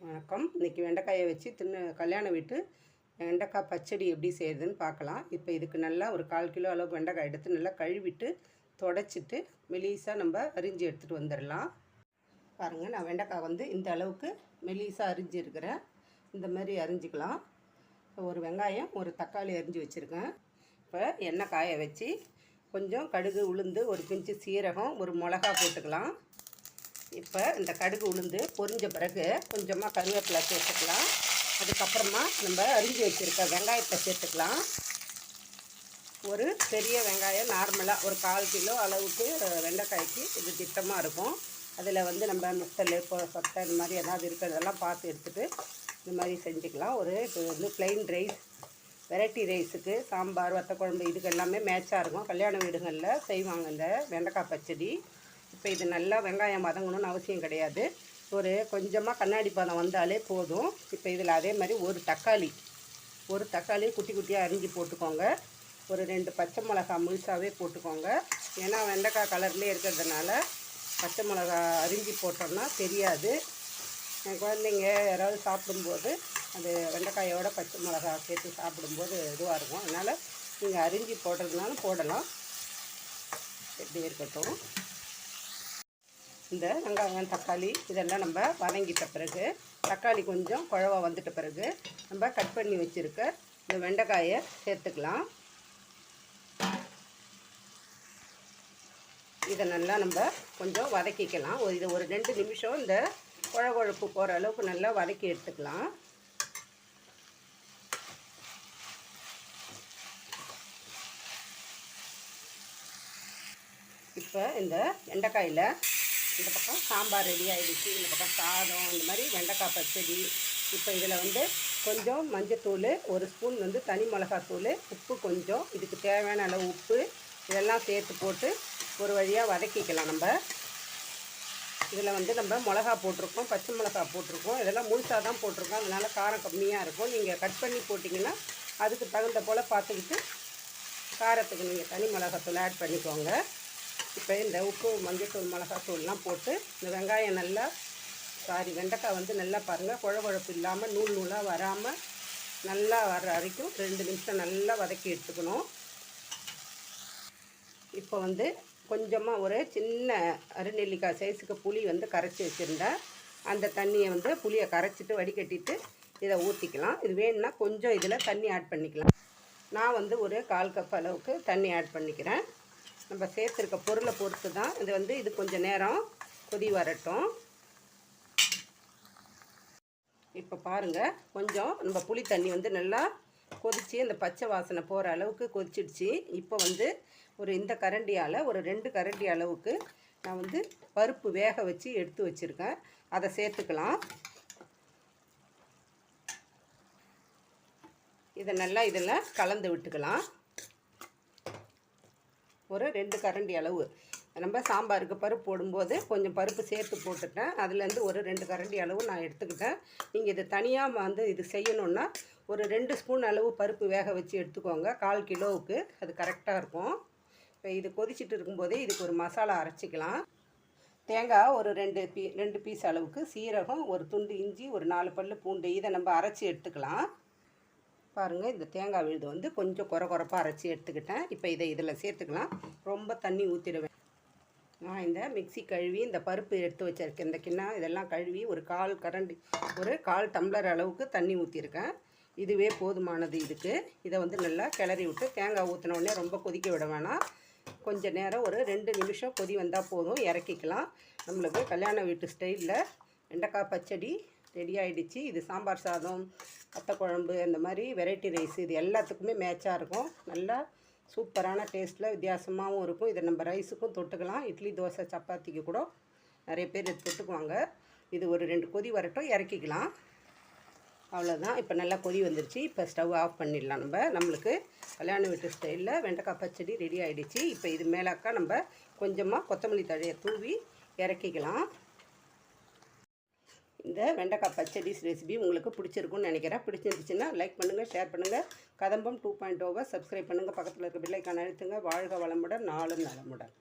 வணக்கம். இன்றைக்கி வெண்டைக்காயை வச்சு தின்னு கல்யாண வீட்டு வெண்டைக்காய் பச்சடி எப்படி செய்யுதுன்னு பார்க்கலாம். இப்போ இதுக்கு நல்லா ஒரு கால் கிலோ அளவுக்கு வெண்டைக்காய் எடுத்து நல்லா கழுவிட்டு தொடச்சிட்டு மெலிசாக நம்ம அரிஞ்சு எடுத்துகிட்டு வந்துடலாம். பாருங்கள் நான் வெண்டைக்காய் வந்து இந்த அளவுக்கு மெலிசாக அரிஞ்சு இருக்கிறேன். இந்த மாதிரி அரிஞ்சிக்கலாம். ஒரு வெங்காயம் ஒரு தக்காளி அரிஞ்சு வச்சுருக்கேன். இப்போ எண்ணெய் காய வச்சு கொஞ்சம் கடுகு உளுந்து ஒரு பிஞ்சு சீரகம் ஒரு மிளகா போட்டுக்கலாம். இப்போ இந்த கடுகு உளுந்து பொரிஞ்ச பிறகு கொஞ்சமாக கருவேப்பிலை சேர்த்துக்கலாம். அதுக்கப்புறமா நம்ம அரிஞ்சு வச்சுருக்க வெங்காயத்தை சேர்த்துக்கலாம். ஒரு பெரிய வெங்காயம் நார்மலாக ஒரு கால் கிலோ அளவுக்கு வெண்டைக்காய்க்கு இது திட்டமாக இருக்கும். அதில் வந்து நம்ம முத்தல் இப்போ சொத்தை இந்த மாதிரி ஏதாவது இருக்கிறதெல்லாம் பார்த்து எடுத்துகிட்டு இந்த மாதிரி செஞ்சுக்கலாம். ஒரு இப்போ வந்து ப்ளைன் ரைஸ் வெரைட்டி ரைஸுக்கு சாம்பார் வத்த குழம்பு இதுக்கு எல்லாமே மேட்சாக இருக்கும். கல்யாண வீடுகளில் செய்வாங்க இந்த வெண்டைக்காய் பச்சடி. இப்போ இது நல்லா வெங்காயம் வதங்கணும்னு அவசியம் கிடையாது. ஒரு கொஞ்சமாக கண்ணாடி பதம் வந்தாலே போதும். இப்போ இதில் அதே மாதிரி ஒரு தக்காளி ஒரு தக்காளி குட்டி குட்டியாக அரிஞ்சு போட்டுக்கோங்க. ஒரு ரெண்டு பச்சை மிளகா முழுசாகவே போட்டுக்கோங்க. ஏன்னா வெண்டைக்காய் கலர்லேயே இருக்கிறதுனால பச்சை மிளகா அரிஞ்சு போட்டோம்னா தெரியாது. என் குழந்தைங்க யாராவது சாப்பிடும்போது அது வெண்டைக்காயோட பச்சை மிளகா சேர்த்து சாப்பிடும்போது இதுவாக இருக்கும். அதனால் நீங்கள் அரிஞ்சு போடுறதுனாலும் போடலாம். எப்படி இருக்கட்டும். இந்த வெங்காயம் தக்காளி இதெல்லாம் நம்ம வதங்கிட்ட பிறகு தக்காளி கொஞ்சம் குழவா வந்துட்ட பிறகு நம்ம கட் பண்ணி வச்சுருக்க இந்த வெண்டைக்காயை சேர்த்துக்கலாம். இதை நல்லா நம்ம கொஞ்சம் வதக்கிக்கலாம். ஒரு இது ஒரு ரெண்டு நிமிஷம் இந்த குழகுழப்பு போகிற அளவுக்கு நல்லா வதக்கி எடுத்துக்கலாம். இப்போ இந்த வெண்டைக்காயில் இந்த பக்கம் சாம்பார் ரெடி ஆகிடுச்சு இந்த பக்கம் சாதம் இந்த மாதிரி வெண்டைக்காய் பச்சடி. இப்போ இதில் வந்து கொஞ்சம் மஞ்சத்தூள் ஒரு ஸ்பூன் வந்து தனி மிளகாத்தூள் உப்பு கொஞ்சம் இதுக்கு தேவையான அளவு உப்பு இதெல்லாம் சேர்த்து போட்டு ஒரு வழியாக வதக்கிக்கலாம் நம்ம. இதில் வந்து நம்ம மிளகா போட்டிருக்கோம் பச்சை மிளகா போட்டிருக்கோம். இதெல்லாம் முழுசாக தான் போட்டிருக்கோம். அதனால் காரம் கம்மியாக இருக்கும். நீங்கள் கட் பண்ணி போட்டிங்கன்னா அதுக்கு தகுந்த போல் பார்த்துக்கிட்டு காரத்துக்கு நீங்கள் தனி மிளகாத்தூள் ஆட் பண்ணிக்கோங்க. இப்போ இந்த உப்பு மஞ்சத்தூள் மிளகாத்தூள்லாம் போட்டு இந்த வெங்காயம் நல்லா சாரி வெண்டைக்காய் வந்து நல்லா பாருங்கள் குழ குழப்பு இல்லாமல் நூல் நூலாக வராமல் நல்லா வர்ற வரைக்கும் ரெண்டு நிமிஷம் நல்லா வதக்கி எடுத்துக்கணும். இப்போ வந்து கொஞ்சமாக ஒரு சின்ன அருநெல்லிக்காய் சைஸுக்கு புளி வந்து கரைச்சி வச்சுருந்தேன். அந்த தண்ணியை வந்து புளியை கரைச்சிட்டு வடிகட்டிட்டு இதை ஊற்றிக்கலாம் இது வேணும்னா கொஞ்சம் இதில் தண்ணி ஆட் பண்ணிக்கலாம். நான் வந்து ஒரு கால் கப் அளவுக்கு தண்ணி ஆட் பண்ணிக்கிறேன். நம்ம சேர்த்துருக்க பொருளை பொறுத்து தான் இது வந்து இது கொஞ்சம் நேரம் கொதி வரட்டும். இப்போ பாருங்கள் கொஞ்சம் நம்ம புளி தண்ணி வந்து நல்லா கொதித்து அந்த பச்சை வாசனை போகிற அளவுக்கு கொதிச்சிடுச்சு. இப்போ வந்து ஒரு இந்த கரண்டியால் ஒரு ரெண்டு கரண்டி அளவுக்கு நான் வந்து பருப்பு வேக வச்சு எடுத்து வச்சுருக்கேன். அதை சேர்த்துக்கலாம். இதை நல்லா இதில் கலந்து விட்டுக்கலாம். ஒரு ரெண்டு கரண்டி அளவு. நம்ம சாம்பாருக்கு பருப்பு போடும்போது கொஞ்சம் பருப்பு சேர்த்து போட்டுட்டேன். அதுலேருந்து ஒரு ரெண்டு கரண்டி அளவு நான் எடுத்துக்கிட்டேன். நீங்கள் இது தனியாக வந்து இது செய்யணுன்னா ஒரு ரெண்டு ஸ்பூன் அளவு பருப்பு வேக வச்சு எடுத்துக்கோங்க. கால் கிலோவுக்கு அது கரெக்டாக இருக்கும். இப்போ இது கொதிச்சுட்டு இருக்கும்போதே இதுக்கு ஒரு மசாலா அரைச்சிக்கலாம். தேங்காய் ஒரு ரெண்டு பீ ரெண்டு பீஸ் அளவுக்கு சீரகம் ஒரு துண்டு இஞ்சி ஒரு நாலு பல் பூண்டு இதை நம்ம அரைச்சி எடுத்துக்கலாம். பாருங்கள் இந்த தேங்காய் விழுது வந்து கொஞ்சம் குறை குறைப்பாக அரைச்சி எடுத்துக்கிட்டேன். இப்போ இதை இதில் சேர்த்துக்கலாம். ரொம்ப தண்ணி ஊற்றிடுவேன் நான் இந்த மிக்சி கழுவி இந்த பருப்பு எடுத்து வச்சிருக்கேன். இந்த கிண்ணம் இதெல்லாம் கழுவி ஒரு கால் கரண்டி ஒரு கால் டம்ளர் அளவுக்கு தண்ணி ஊற்றிருக்கேன் இதுவே போதுமானது இதுக்கு. இதை வந்து நல்லா கிளறி விட்டு தேங்காய் ஊற்றினோடனே ரொம்ப கொதிக்க விட வேணாம். கொஞ்சம் நேரம் ஒரு ரெண்டு நிமிஷம் கொதி வந்தால் போதும். இறக்கிக்கலாம். நம்மளுக்கு கல்யாண வீட்டு ஸ்டைலில் வெண்டைக்காய் பச்சடி ரெடி ஆகிடுச்சு இது சாம்பார் சாதம் வத்த குழம்பு அந்த மாதிரி வெரைட்டி ரைஸ் இது எல்லாத்துக்குமே மேட்சாக இருக்கும். நல்லா சூப்பரான டேஸ்ட்டில் வித்தியாசமாகவும் இருக்கும். இதை நம்ம ரைஸுக்கும் தொட்டுக்கலாம். இட்லி தோசை சப்பாத்திக்கு கூட நிறைய பேர் இது தொட்டுக்குவாங்க. இது ஒரு ரெண்டு கொதி வரட்டும் இறக்கிக்கலாம். அவ்வளோதான் இப்போ நல்லா கொதி வந்துருச்சு. இப்போ ஸ்டவ் ஆஃப் பண்ணிடலாம் நம்ம. நம்மளுக்கு கல்யாண வீட்டு ஸ்டைலில் வெண்டைக்காய் பச்சடி ரெடி ஆகிடுச்சு இப்போ இது மேலாக்கா நம்ம கொஞ்சமாக கொத்தமல்லி தழையை தூவி இறக்கிக்கலாம். இந்த வெண்டைக்காய் பச்சடி ரெசிபி உங்களுக்கு பிடிச்சிருக்குன்னு நினைக்கிறேன். பிடிச்சிருந்துச்சுன்னா லைக் பண்ணுங்கள் ஷேர் பண்ணுங்கள் கதம்பம் டூ பாயிண்ட் ஓவர் சப்ஸ்கிரைப் பண்ணுங்கள் பக்கத்தில் இருக்க பிள்ளைக்கான அழுத்துங்க. வாழ்க வளமுடன் நாளும் நலமுடன்.